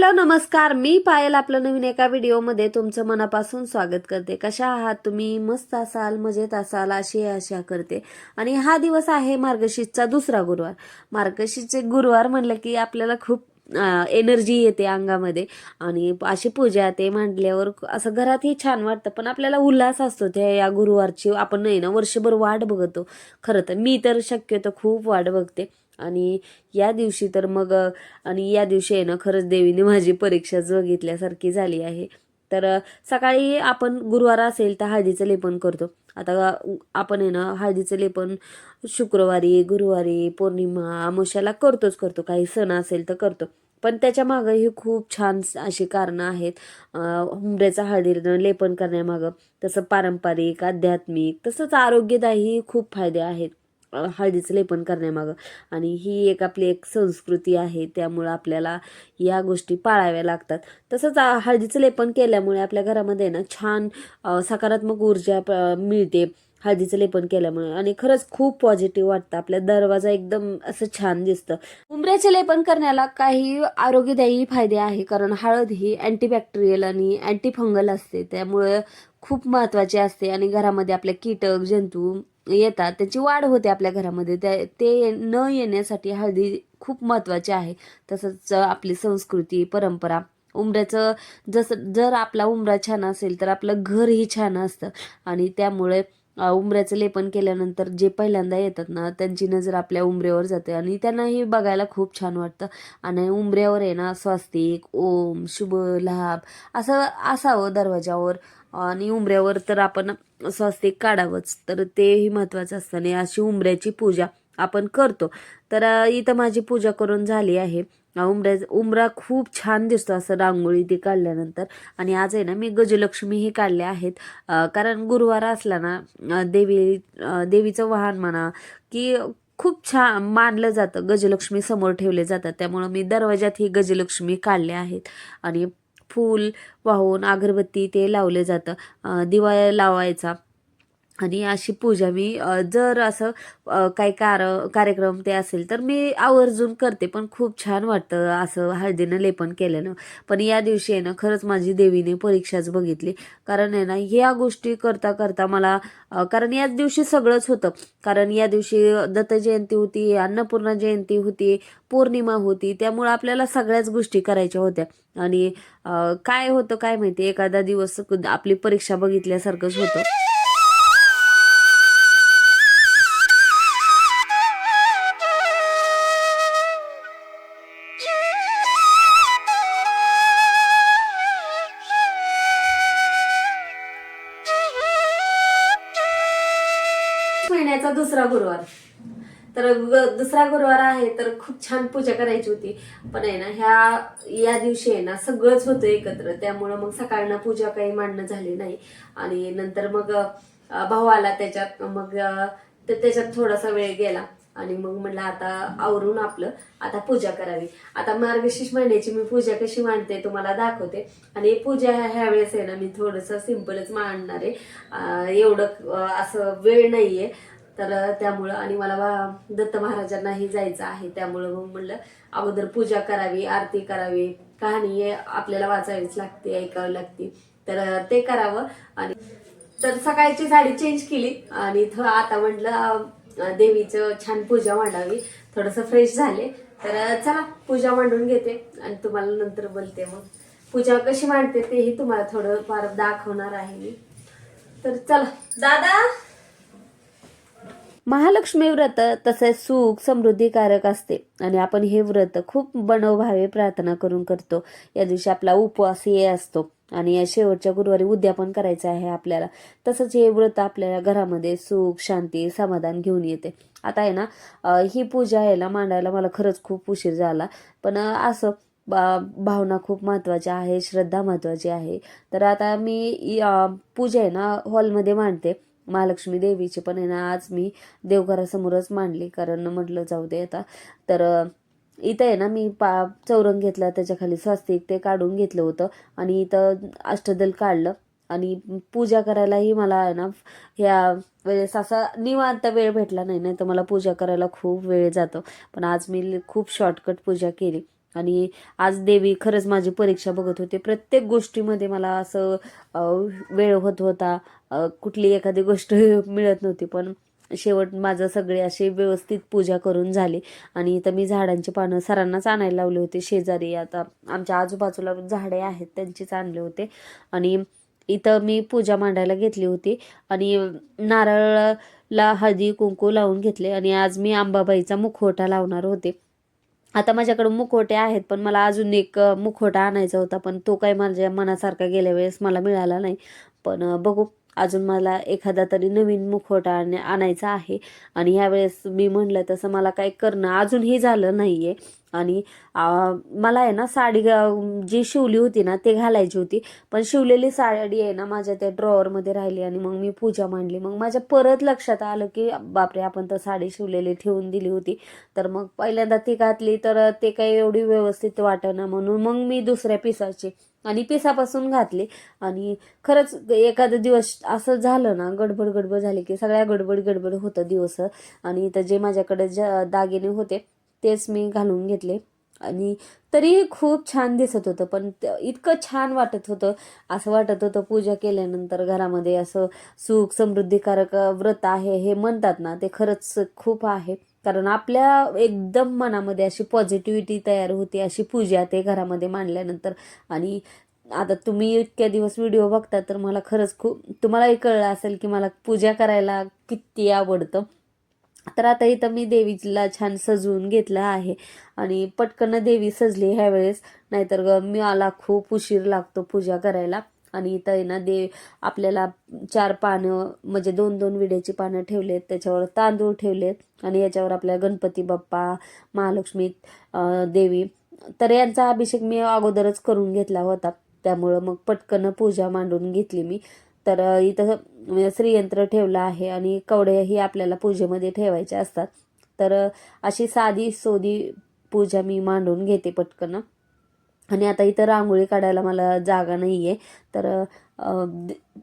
Hello नमस्कार. मी पायल आपलं नवीन एका व्हिडिओमध्ये तुमचं मनापासून स्वागत करते. कशा आहात तुम्ही? मस्त असाल मजेत असाल अशी आशा करते. आणि हा दिवस आहे मार्गशीर्षचा दुसरा गुरुवार. मार्गशीर्षचे गुरुवार म्हणलं की आपल्याला खूप एनर्जी येते अंगामध्ये. आणि अशी पूजा ते मांडल्यावर असं घरातही छान वाटतं. पण आपल्याला उल्हास असतो त्या या गुरुवारची. आपण नाही ना वर्षभर वाट बघतो. खरं तर मी तर शक्यतो खूप वाट बघते. आणि या दिवशी तर मग आणि या दिवशी आहे ना खरंच देवीने माझी परीक्षाच बघितल्यासारखी झाली आहे. तर सकाळी आपण गुरुवार असेल तर हळदीचं लेपन करतो. आता आपण आहे ना हळदीचं लेपन शुक्रवारी गुरुवारी पौर्णिमा अमावस्याला करतोच करतो. काही सण असेल तर करतो. पण त्याच्या मागं ही खूप छान अशी कारणं आहेत. हुंबऱ्याचं हळदीनं लेपन करण्यामागं. तसं पारंपरिक आध्यात्मिक तसंच आरोग्यदायी खूप फायदे आहेत. हळदीचं लेपन करण्यामागं. आणि ही एक आपली एक संस्कृती आहे त्यामुळं आपल्याला या गोष्टी पाळाव्या लागतात. तसंच हळदीचं लेपन केल्यामुळे आपल्या घरामध्ये ना छान सकारात्मक ऊर्जा प- मिळते हळदीचं लेपन केल्यामुळे. आणि खरंच खूप पॉझिटिव्ह वाटतं. आपल्या दरवाजा एकदम असं छान दिसतं. उंबऱ्याचे लेपन करण्याला काही आरोग्यदायी फायदे आहे कारण हळद ही अँटीबॅक्टेरियल आणि अँटीफंगल असते. त्यामुळे खूप महत्त्वाचे असते. आणि घरामध्ये आपल्या कीटक जंतू येतात त्याची वाढ होते आपल्या घरामध्ये. त्या ते न येण्यासाठी हळदी खूप महत्त्वाची आहे. तसंच आपली संस्कृती परंपरा उंबऱ्याचं जसं जर आपला उंबरा छान असेल तर आपलं घरही छान असतं. आणि त्यामुळे उमऱ्याचं उंबऱ्याचं लेपन केल्यानंतर जे पहिल्यांदा येतात ना त्यांची नजर आपल्या उंबऱ्यावर जाते आणि त्यांनाही बघायला खूप छान वाटतं. आणि उंबऱ्यावर आहे ना स्वास्तिक ओम शुभ लाभ असं असावं दरवाजावर. आणि उंबऱ्यावर तर आपण स्वास्तिक काढावंच. तर तेही महत्त्वाचं असतं. आणि अशी उंबऱ्याची पूजा आपण करतो. तर इथं माझी पूजा करून झाली आहे. अ, उमरा उंबरा खूप छान दिसतो असं रांगोळी ते काढल्यानंतर. आणि आज आहे ना मी गजलक्ष्मीही काढल्या आहेत. कारण गुरुवार असला ना देवी देवीचं वाहन म्हणा की खूप छान मानलं जातं गजलक्ष्मी समोर ठेवले जातात. त्यामुळं मी दरवाजात ही गजलक्ष्मी काढल्या आहेत. आणि फूल वाहून अगरबत्ती ते लावले जातं. दिवा लावायचा. आणि अशी पूजा मी जर असं काही कार कार्यक्रम ते असेल तर मी आवर्जून करते. पण खूप छान वाटतं असं हळदीनं लेपन केल्यानं. पण या दिवशी आहे ना खरंच माझी देवीने परीक्षाच बघितली. कारण आहे ना ह्या गोष्टी करता करता मला कारण याच दिवशी सगळंच होतं. कारण या दिवशी दत्त जयंती होती अन्नपूर्णा जयंती होती पौर्णिमा होती त्यामुळं आपल्याला सगळ्याच गोष्टी करायच्या होत्या. आणि काय होतं काय माहिती एखादा दिवस आपली परीक्षा बघितल्यासारखंच होतं. दुसरा गुरुवार. तर दुसरा गुरुवार आहे तर खूप छान पूजा करायची होती. पण आहे ना ह्या या दिवशी आहे ना सगळंच होतं एकत्र. त्यामुळं मग सकाळनं पूजा काही मांडणं झाली नाही. आणि नंतर मग भाऊ आला त्याच्यात मग त्याच्यात थोडासा वेळ गेला. आणि मग म्हटलं आता आवरून आपलं आता पूजा करावी. आता मार्गशीर्ष महिन्याची मी पूजा कशी मांडते तुम्हाला दाखवते. आणि पूजा ह्या ह्या वेळेस आहे ना मी थोडंसं सिम्पलच मांडणार आहे. एवढं असं वेळ नाहीये. तर त्यामुळं आणि मला दत्त महाराजांनाही जायचं आहे. त्यामुळं मग म्हणलं अगोदर पूजा करावी आरती करावी. कहाणी हे आपल्याला वाचावीच लागते ऐकावी लागते. तर ते करावं. आणि तर सकाळची साडी चेंज केली आणि थ- आता म्हटलं देवीचं छान पूजा मांडावी. थोडंसं फ्रेश झाले. तर चला पूजा मांडून घेते आणि तुम्हाला नंतर बोलते मग. पूजा कशी मांडते तेही तुम्हाला थोडं फार दाखवणार आहे मी. तर चला. दादा! महालक्ष्मी व्रत तसेच सुख समृद्धीकारक असते. आणि आपण हे व्रत खूप बनवभावे प्रार्थना करून करतो. या दिवशी आपला उपवास हे असतो. आणि या शेवटच्या गुरुवारी उद्यापन करायचं आहे आपल्याला. तसंच हे व्रत आपल्याला घरामध्ये सुख शांती समाधान घेऊन येते. आता आहे ना ही पूजा यायला मांडायला मला खरंच खूप उशीर झाला. पण असं बा- भावना खूप महत्त्वाच्या आहे श्रद्धा महत्त्वाची आहे. तर आता मी पूजा आहे ना हॉलमध्ये मांडते. महालक्ष्मी देवीचे पण आहे ना आज मी देवघरासमोरच मांडली. कारण म्हटलं जाऊ दे आता. तर इथं आहे ना मी पा चौरंग घेतला त्याच्याखाली स्वस्तिक ते काढून घेतलं होतं. आणि इथं अष्टदल काढलं. आणि पूजा करायलाही मला आहे ना ह्या वेळेस असा निवांत वेळ भेटला नाही. नाही तर मला पूजा करायला खूप वेळ जातो. पण आज मी खूप शॉर्टकट पूजा केली. आणि आज देवी खरंच माझी परीक्षा बघत होते. प्रत्येक गोष्टीमध्ये मला असं वेळ होत होता. कुठली एखादी गोष्ट मिळत नव्हती. पण शेवट माझं सगळे असे व्यवस्थित पूजा करून झाली. आणि इथं मी झाडांची पानं सरांनाच आणायला लावले होते. शेजारी आता आमच्या आजूबाजूला झाडे आहेत त्यांचीच आणले होते. आणि इथं मी पूजा मांडायला घेतली होती. आणि नारळाला हळदी कुंकू लावून घेतले. आणि आज मी अंबाबाईचा मुखवटा लावणार होते. आता माझ्याकडे मुखवटे आहेत पण मला अजून एक मुखवटा आणायचा होता पण तो काही माझ्या मनासारखा गेल्या वेळेस मला मिळाला नाही. पण बघू अजून मला एखादा तरी नवीन मुखवटा आण आणायचा आहे. आणि ह्यावेळेस मी म्हणलं तसं मला काही करणं अजूनही झालं नाही आहे आणि मला आहे ना साडी जी शिवली होती ना ते घालायची होती. पण शिवलेली साडी आहे ना माझ्या त्या ड्रॉवरमध्ये राहिली आणि मग मी पूजा मांडली. मग माझ्या परत लक्षात आलं की बापरे आपण तर साडी शिवलेली ठेवून दिली होती. तर मग पहिल्यांदा ती घातली तर ते काही एवढी व्यवस्थित वाटेना म्हणून मग मी दुसऱ्या पिसाची आणि पिसापासून घातली. आणि खरंच एखादा दिवस असं झालं ना गडबड गडबड झाली की सगळ्या गडबड गडबड होतं दिवस. आणि तर जे माझ्याकडे ज दागिने होते तेच मी घालून घेतले. आणि तरीही खूप छान दिसत होतं पण इतकं छान वाटत होतं. असं वाटत होतं पूजा केल्यानंतर घरामध्ये असं सुख समृद्धीकारक व्रत आहे हे म्हणतात ना ते खरंच खूप आहे. कारण आपल्या एकदम मनामध्ये अशी पॉझिटिव्हिटी तयार होते अशी पूजा ते घरामध्ये मांडल्यानंतर. आणि आता तुम्ही इतक्या दिवस व्हिडिओ बघता तर मला खरंच खूप तुम्हालाही कळलं असेल की मला पूजा करायला किती आवडतं. तर आता इथं मी देवीला छान सजवून घेतलं आहे. आणि पटकन देवी सजली ह्यावेळेस. नाहीतर ग मला खूप उशीर लागतो पूजा करायला. आणि इथं आहे ना देव आपल्याला चार पानं म्हणजे दोन दोन विड्याची पानं ठेवलेत. त्याच्यावर तांदूळ ठेवलेत. आणि याच्यावर आपल्या गणपती बाप्पा महालक्ष्मी देवी. तर यांचा अभिषेक मी अगोदरच करून घेतला होता. त्यामुळं मग पटकन पूजा मांडून घेतली मी. तर इथं म्हणजे श्रीयंत्र ठेवलं आहे आणि कवड्याही आपल्याला पूजेमध्ये ठेवायच्या असतात. तर अशी साधी सोधी पूजा मी मांडून घेते पटकन. आणि आता इथं रांगोळी काढायला मला जागा नाही आहे तर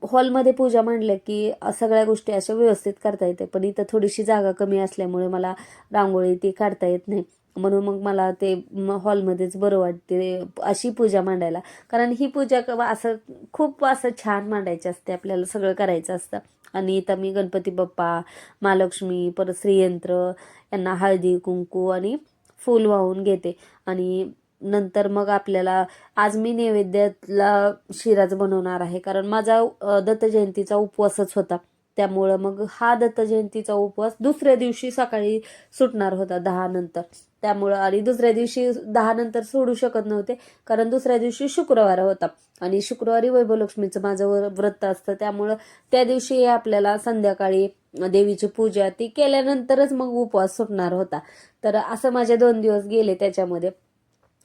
हॉलमध्ये पूजा मांडल्या की सगळ्या गोष्टी अशा व्यवस्थित करता येते. पण इथं थोडीशी जागा कमी असल्यामुळे मला रांगोळी ती काढता येत नाही. म्हणून मग मला ते हॉलमध्येच बरं वाटते अशी पूजा मांडायला. कारण ही पूजा क- असं खूप असं छान मांडायची असते आपल्याला सगळं करायचं असतं. आणि इथं मी गणपती बाप्पा महालक्ष्मी परत श्रीयंत्र यांना हळदी कुंकू आणि फूल वाहून घेते. आणि नंतर मग आपल्याला आज मी नैवेद्याला शिराच बनवणार आहे. कारण माझा दत्तजयंतीचा दत्त जयंतीचा उपवासच होता. त्यामुळं मग हा दत्त जयंतीचा उपवास दुसऱ्या दिवशी सकाळी सुटणार होता दहा नंतर. त्यामुळं आणि दुसऱ्या दिवशी दहा नंतर सोडू शकत नव्हते कारण दुसऱ्या दिवशी शुक्रवार होता. आणि शुक्रवारी वैभवलक्ष्मीचं माझं व्रत असतं त्यामुळं त्या दिवशी आपल्याला संध्याकाळी देवीची पूजा ती केल्यानंतरच मग उपवास सुटणार होता. तर असं माझे दोन दिवस गेले त्याच्यामध्ये.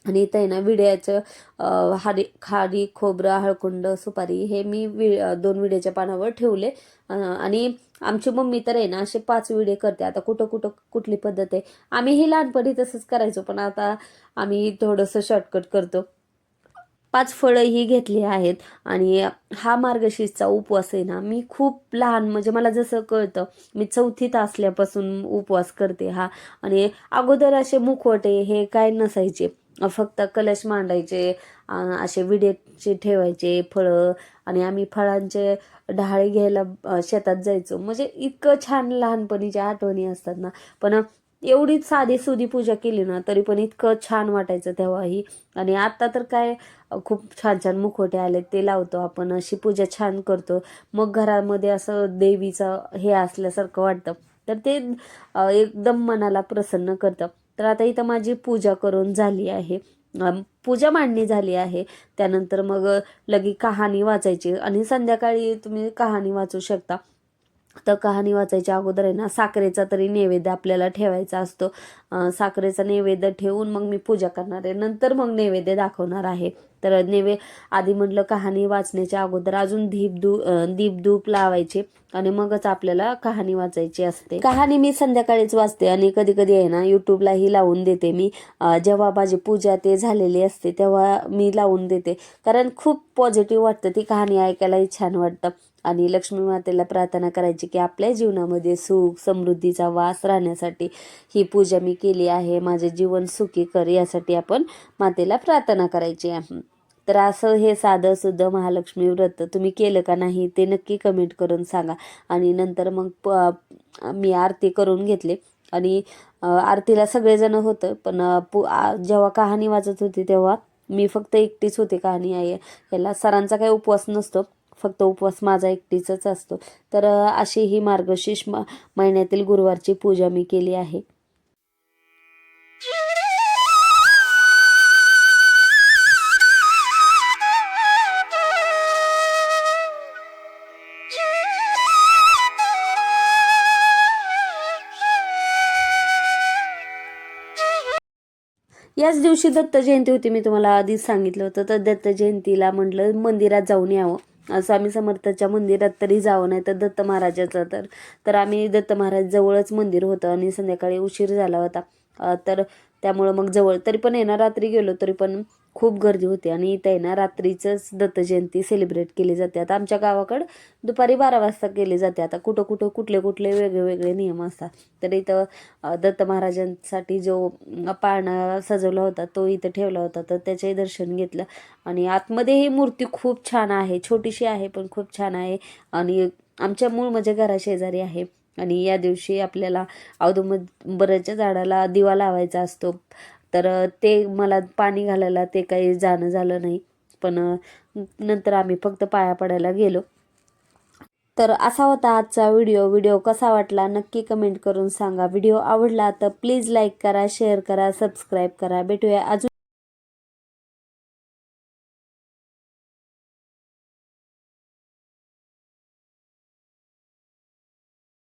आणि इथं आहे ना विड्याचं हारी हाडी खाडी खोबरं हळकुंड सुपारी हे मी वि दोन विड्याच्या पानावर ठेवले. आणि आमची मम्मी तर आहे ना असे पाच विडे करते. आता कुठं कुठं कुठली पद्धत आहे? आम्ही ही लहानपणी तसंच करायचो पण आता आम्ही थोडंसं शॉर्टकट करतो. पाच फळं ही घेतली आहेत आणि हा मार्गशीर्षचा उपवास आहे ना मी खूप लहान म्हणजे मला जसं कळतं मी चौथीत असल्यापासून उपवास करते हा. आणि अगोदर असे मुखवटे हे काय नसायचे. फक्त कलश मांडायचे असे विडेचे ठेवायचे फळं आणि आम्ही फळांचे डहाळे घ्यायला शेतात जायचो. म्हणजे इतकं छान लहानपणीच्या आठवणी असतात ना. पण एवढी साधी सुधी पूजा केली ना तरी पण इतकं छान वाटायचं तेव्हाही. आणि आत्ता तर काय खूप छान छान मुखवटे आले ते लावतो आपण अशी पूजा छान करतो. मग घरामध्ये असं देवीचं हे असल्यासारखं वाटतं. तर ते एकदम मनाला प्रसन्न करतं. तर आता इथं माझी पूजा करून झाली आहे. पूजा मांडणी झाली आहे. त्यानंतर मग लगी कहाणी वाचायची. आणि संध्याकाळी तुम्ही कहाणी वाचू शकता. तर कहाणी वाचायच्या अगोदर आहे ना साखरेचा तरी नैवेद्य आपल्याला ठेवायचा असतो. साखरेचा नैवेद्य ठेवून मग मी पूजा करणार आहे. नंतर मग नैवेद्य दाखवणार आहे. तर नेवे आधी म्हटलं कहाणी वाचण्याच्या अगोदर अजून दीपदू दीपदूप दीपधूप लावायचे आणि मगच आपल्याला कहाणी वाचायची असते. कहाणी मी संध्याकाळीच वाचते आणि कधी कधी आहे ना युट्यूबलाही लावून देते मी. जेव्हा माझी पूजा ते झालेली असते तेव्हा मी लावून देते. कारण खूप पॉझिटिव्ह वाटतं ती कहाणी ऐकायलाही छान वाटतं. आणि लक्ष्मी मातेला प्रार्थना करायची की आपल्या जीवनामध्ये सुख समृद्धीचा वास राहण्यासाठी ही पूजा मी केली आहे. माझे जीवन सुखी कर यासाठी आपण मातेला प्रार्थना करायची आहे. तर असं हे साधं सुद्धा महालक्ष्मी व्रत तुम्ही केलं का नाही ते नक्की कमेंट करून सांगा. आणि नंतर मग प मी आरती करून घेतले. आणि आरतीला सगळेजण होतं पण पु आ- जेव्हा कहाणी वाचत होती तेव्हा मी फक्त एकटीच होते कहाणी आहे याला सरांचा काही उपवास नसतो. फक्त उपवास माझा एकटीचाच असतो. तर अशी ही मार्गशीर्ष म महिन्यातील गुरुवारची पूजा मी केली आहे. याच दिवशी दत्त जयंती होती मी तुम्हाला आधीच सांगितलं होतं. तर दत्त जयंतीला म्हटलं मंदिरात जाऊन यावं. स्वामी समर्थाच्या मंदिरात तरी जावं नाही तर दत्त महाराजाचं तर. तर आम्ही दत्त महाराज जवळच मंदिर होतं आणि संध्याकाळी उशीर झाला होता. तर त्यामुळं मग जवळ तरी पण आहे ना रात्री गेलो तरी पण खूप गर्दी होती. आणि इथं आहे ना रात्रीचंच दत्तजयंती सेलिब्रेट केली जाते. आता आमच्या गावाकडं दुपारी बारा वाजता केली जाते. आता कुठं कुठं कुठले कुठले वेगळे वेगळे नियम असतात. तर इथं दत्त महाराजांसाठी जो पाळणं पाळणा सजवला होता तो इथं ठेवला होता. तर त्याचेही दर्शन घेतलं. आणि आतमध्ये ही मूर्ती खूप छान आहे. छोटीशी आहे पण खूप छान आहे. आणि आमच्या मूळ म्हणजे घराशेजारी आहे. आणि या दिवशी आपल्याला औदुंबराच्या झाडाला दिवा लावायचा असतो. तर ते मला पाणी घालायला ते काही जाणं झालं नाही. पण नंतर आम्ही फक्त पाया पडायला गेलो. तर असा होता आजचा व्हिडिओ. व्हिडिओ कसा वाटला नक्की कमेंट करून सांगा. व्हिडिओ आवडला तर प्लीज लाईक करा शेअर करा सबस्क्राईब करा. भेटूया अजून